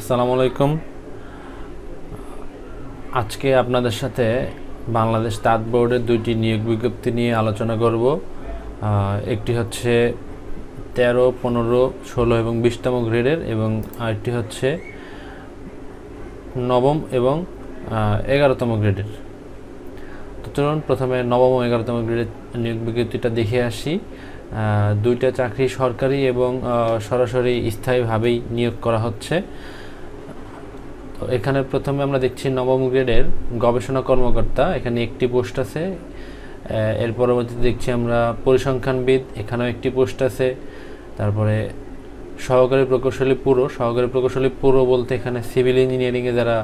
আসসালামু আলাইকুম। আজকে আপনাদের সাথে বাংলাদেশ তাঁত বোর্ডের দুইটি নিয়োগ বিজ্ঞপ্তি নিয়ে আলোচনা করব। একটি হচ্ছে তেরো, পনেরো, ষোলো এবং বিশতম গ্রেডের এবং আরেকটি হচ্ছে নবম এবং এগারোতম গ্রেডের। তো চলুন প্রথমে নবম ও এগারোতম গ্রেডের নিয়োগ বিজ্ঞপ্তিটা দেখে আসি। দুইটা চাকরি সরকারি এবং সরাসরি স্থায়ীভাবেই নিয়োগ করা হচ্ছে। এখানে প্রথমে আমরা দেখছি নবম গ্রেডের গবেষণা কর্মকর্তা, এখানে একটি পোস্ট আছে। এর পরবর্তীতে দেখছি আমরা পরিসংখ্যানবিদ, এখানেও একটি পোস্ট আছে। তারপরে সহকারী প্রকৌশলী পুরো, সহকারী প্রকৌশলী পুরো বলতে এখানে সিভিল ইঞ্জিনিয়ারিংয়ে যারা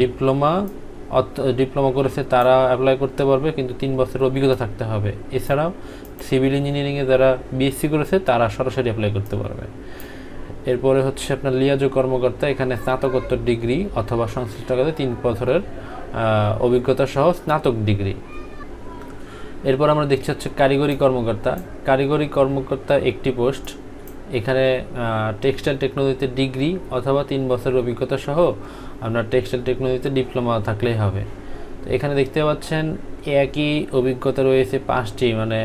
ডিপ্লোমা ডিপ্লোমা করেছে তারা অ্যাপ্লাই করতে পারবে, কিন্তু তিন বছরের অভিজ্ঞতা থাকতে হবে। এছাড়াও সিভিল ইঞ্জিনিয়ারিংয়ে যারা বিএসসি করেছে তারা সরাসরি অ্যাপ্লাই করতে পারবে। এরপরে হচ্ছে আপনার লিয়াজো কর্মকর্তা, এখানে স্নাতকোত্তর ডিগ্রি অথবা সংশ্লিষ্ট কাজে তিন বছরের অভিজ্ঞতা সহ স্নাতক ডিগ্রি। এরপর আমরা দেখছি হচ্ছে কারিগরি কর্মকর্তা। কারিগরি কর্মকর্তা একটি পোস্ট। এখানে টেক্সটাইল টেকনোলজিতে ডিগ্রি অথবা তিন বছরের অভিজ্ঞতা সহ আপনার টেক্সটাইল টেকনোলজিতে ডিপ্লোমা থাকলেই হবে। তো এখানে দেখতে পাচ্ছেন, একই অভিজ্ঞতা রয়েছে পাঁচটি মানে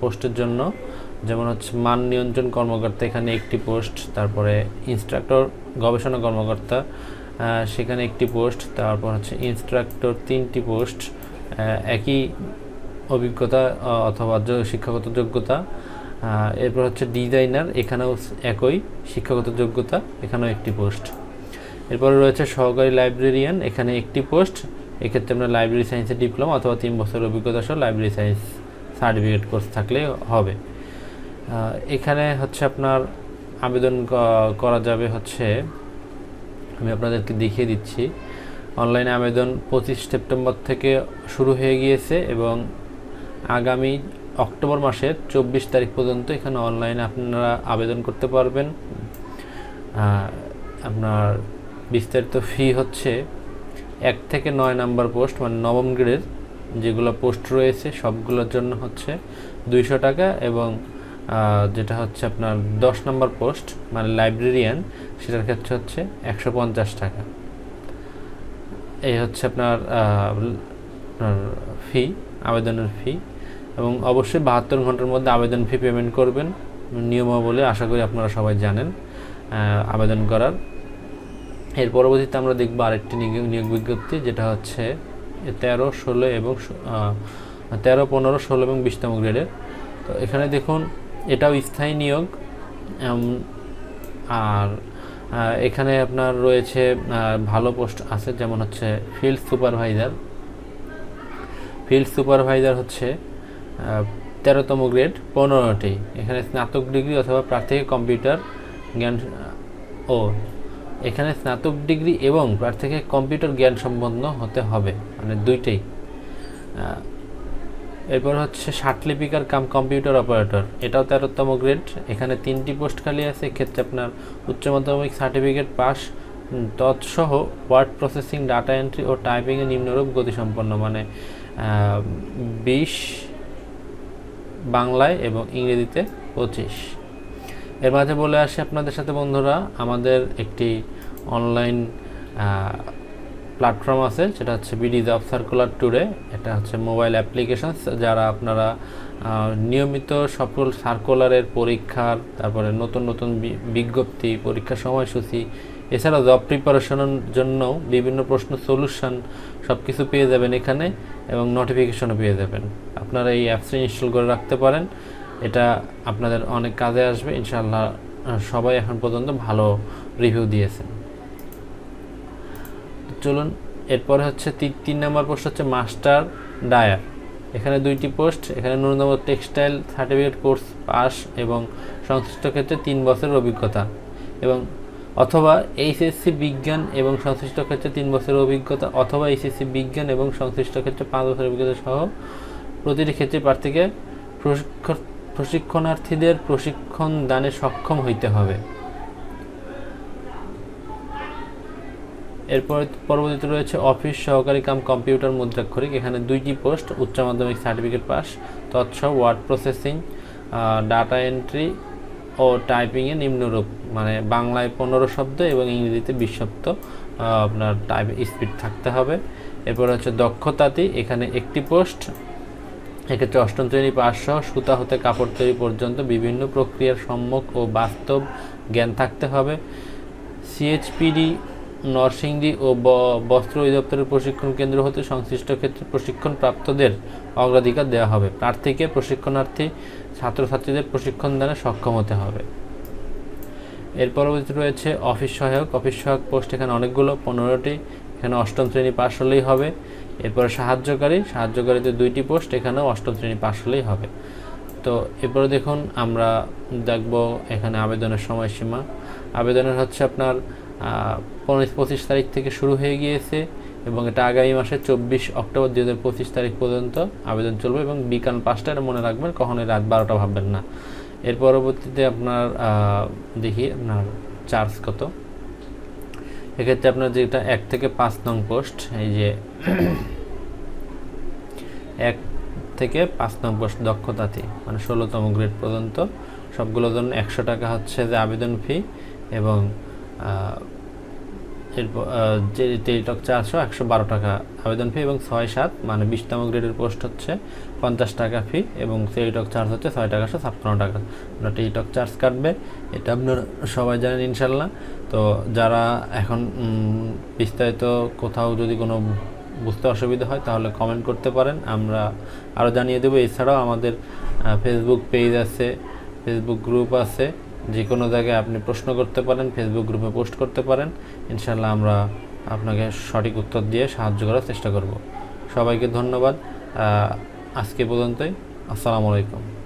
পোস্টের জন্য। যেমন হচ্ছে মান নিয়ন্ত্রণ কর্মকর্তা, এখানে একটি পোস্ট, তারপরে ইনস্ট্রাক্টর গবেষণা কর্মকর্তা সেখানে একটি পোস্ট, তারপর হচ্ছে ইনস্ট্রাক্টর তিনটি পোস্ট একই অভিজ্ঞতা অথবা শিক্ষাগত যোগ্যতা এরপর হচ্ছে ডিজাইনার এখানেও একই শিক্ষাগত যোগ্যতা, এখানেও একটি পোস্ট। এরপরে রয়েছে সহকারী লাইব্রেরিয়ান এখানে একটি পোস্ট, এক্ষেত্রে আমরা লাইব্রেরি সায়েন্সের ডিপ্লোমা অথবা তিন বছরের অভিজ্ঞতা সহ লাইব্রেরি সায়েন্স সার্টিফিকেট কোর্স থাকলে হবে। এখানে হচ্ছে আপনার আবেদন করা যাবে হচ্ছে, আমি আপনাদেরকে দেখিয়ে দিচ্ছি। অনলাইনে আবেদন পঁচিশ সেপ্টেম্বর থেকে শুরু হয়ে গিয়েছে এবং আগামী অক্টোবর মাসের চব্বিশ তারিখ পর্যন্ত এখানে অনলাইনে আপনারা আবেদন করতে পারবেন। আপনার বিস্তারিত ফি হচ্ছে এক থেকে নয় নাম্বার পোস্ট মানে নবম গ্রেডের যেগুলো পোস্ট রয়েছে, সবগুলোর জন্য হচ্ছে দুইশো টাকা এবং যেটা হচ্ছে আপনার দশ নম্বর পোস্ট মানে লাইব্রেরিয়ান সেটার ক্ষেত্রে হচ্ছে একশো পঞ্চাশ টাকা। এই হচ্ছে আপনার ফি আবেদনের ফি এবং অবশ্যই বাহাত্তর ঘণ্টার মধ্যে আবেদন ফি পেমেন্ট করবেন। নিয়মাবলী আশা করি আপনারা সবাই জানেন আবেদন করার। এর পরবর্তীতে আমরা দেখব আরেকটি নিয়োগ বিজ্ঞপ্তি, যেটা হচ্ছে তেরো, ষোলো এবং তেরো, পনেরো, ষোলো এবং বিশতম গ্রেডের তো এখানে দেখুন এটাও স্থায়ী নিয়োগ আর এখানে আপনার রয়েছে ভালো পোস্ট আছে, যেমন হচ্ছে ফিল্ড সুপারভাইজার ফিল্ড সুপারভাইজার হচ্ছে তেরোতম গ্রেড পনেরোটি। এখানে স্নাতক ডিগ্রি অথবা প্রাথমিক কম্পিউটার জ্ঞান, ও, এখানে স্নাতক ডিগ্রি এবং প্রার্থীকে কম্পিউটার জ্ঞান সম্পন্ন হতে হবে মানে দুইটাই। এরপর হচ্ছে ষাটলিপিকার কাম কম্পিউটার অপারেটর। এটাও তেরোতম গ্রেড। এখানে তিনটি পোস্ট খালি আছে, এক্ষেত্রে আপনার উচ্চ মাধ্যমিক সার্টিফিকেট পাস। তৎসহ ওয়ার্ড প্রসেসিং, ডাটা এন্ট্রি ও টাইপিংয়ে নিম্নরূপ গতিসম্পন্ন মানে বিশ বাংলায় এবং ইংরেজিতে পঁচিশ। এর মাঝে বলে আসি আপনাদের সাথে, বন্ধুরা, আমাদের একটি অনলাইন প্ল্যাটফর্ম আছে, সেটা হচ্ছে বিডি জব সার্কুলার টুডে এটা হচ্ছে মোবাইল অ্যাপ্লিকেশন যারা আপনারা নিয়মিত সকল সার্কুলারের পরীক্ষার, তারপরে নতুন নতুন বিজ্ঞপ্তি পরীক্ষার সময়সূচি এছাড়া জব প্রিপারেশনের জন্য বিভিন্ন প্রশ্ন সলিউশন সব কিছু পেয়ে যাবেন এখানে এবং নোটিফিকেশনও পেয়ে যাবেন। আপনারা এই অ্যাপসটি ইনস্টল করে রাখতে পারেন। এটা আপনাদের অনেক কাজে আসবে। ইনশাআল্লাহ সবাই এখন পর্যন্ত ভালো রিভিউ দিয়েছেন। চলুন, এরপরে হচ্ছে তিন তিন নম্বর পোস্ট হচ্ছে মাস্টার ডায়ার। এখানে দুইটি পোস্ট, এখানে ন্যূনতম টেক্সটাইল সার্টিফিকেট কোর্স পাস এবং সংশ্লিষ্ট ক্ষেত্রে তিন বছরের অভিজ্ঞতা এবং অথবা এইচএসসি বিজ্ঞান এবং সংশ্লিষ্ট ক্ষেত্রে তিন বছরের অভিজ্ঞতা অথবা এইচএসসি বিজ্ঞান এবং সংশ্লিষ্ট ক্ষেত্রে পাঁচ বছরের অভিজ্ঞতা সহ প্রতিটি ক্ষেত্রে প্রার্থীকে প্রশিক্ষণ, প্রশিক্ষণার্থীদের প্রশিক্ষণ দানে সক্ষম হইতে হবে। এরপর পরবর্তীতে রয়েছে অফিস, সহকারী কাম, কম্পিউটার, মুদ্রাক্ষরিক। এখানে দুইটি পোস্ট, উচ্চ মাধ্যমিক সার্টিফিকেট পাস তৎসহ ওয়ার্ড প্রসেসিং ডাটা এন্ট্রি ও টাইপিংয়ে নিম্নরূপ। মানে বাংলায় পনেরো শব্দ এবং ইংরেজিতে বিশ শব্দ আপনার টাইপ স্পিড থাকতে হবে। এরপর হচ্ছে দক্ষতাতি, এখানে একটি পোস্ট, এক্ষেত্রে অষ্টম শ্রেণি সহ সুতা হতে কাপড় তৈরি পর্যন্ত বিভিন্ন প্রক্রিয়ার সম্মুখ ও বাস্তব জ্ঞান থাকতে হবে। সিএইচপিডি নরসিংদী ও বস্ত্র অধিদপ্তরের প্রশিক্ষণ কেন্দ্র হতে সংশ্লিষ্ট ক্ষেত্রে প্রশিক্ষণ প্রাপ্তদের অগ্রাধিকার দেওয়া হবে। প্রার্থীকে প্রশিক্ষণার্থী, ছাত্রছাত্রীদের প্রশিক্ষণ দানে সক্ষম হতে হবে। এর পরবর্তী রয়েছে অফিস সহায়ক। অফিস সহায়ক পোস্ট এখানে অনেকগুলো, পনেরোটি, এখানে অষ্টম শ্রেণি পাশ হলেই হবে। এরপরে সাহায্যকারী সাহায্যকারীতে দুইটি পোস্ট, এখানেও অষ্টম শ্রেণি পাশ হলেই হবে। তো এরপরে দেখুন, আমরা দেখব এখানে আবেদনের সময়সীমা। আবেদনের হচ্ছে আপনার পনেরো পঁচিশ তারিখ থেকে শুরু হয়ে গিয়েছে এবং এটা আগামী মাসের চব্বিশ অক্টোবর দুই হাজার পঁচিশ তারিখ পর্যন্ত আবেদন চলবে এবং বিকাল পাঁচটা এটা মনে রাখবেন, কখনোই রাত বারোটা ভাববেন না। এর পরবর্তীতে আপনার দেখি আপনার চার্জ কত। এক্ষেত্রে আপনার যেটা এক থেকে পাঁচ নং পোস্ট, এই যে এক থেকে পাঁচ নং পোস্ট দক্ষতাতে মানে ষোলোতম গ্রেড পর্যন্ত, সবগুলোর জন্য একশো টাকা হচ্ছে যে আবেদন ফি এবং এরপর টেলিটক চারশো একশো বারো টাকা আবেদন ফি এবং ছয় সাত মানে বিশতম গ্রেডের পোস্ট হচ্ছে পঞ্চাশ টাকা ফি এবং টেলিটক চার্জ হচ্ছে ছয় টাকাশো ছাপ্পান্ন টাকা। আপনার টেলিটক চার্জ কাটবে, এটা আপনার সবাই জানেন ইনশাল্লাহ। তো যারা এখন বিস্তারিত কোথাও যদি কোনো বুঝতে অসুবিধা হয়, তাহলে কমেন্ট করতে পারেন। আমরা আরও জানিয়ে দেবো। এছাড়াও আমাদের ফেসবুক পেজ আছে ফেসবুক গ্রুপ আছে। যে কোনো জায়গায় আপনি প্রশ্ন করতে পারেন ফেসবুক গ্রুপে পোস্ট করতে পারেন ইনশাল্লাহ আমরা আপনাকে সঠিক উত্তর দিয়ে সাহায্য করার চেষ্টা করব। সবাইকে ধন্যবাদ। আজকে পর্যন্তই। আসসালামু আলাইকুম।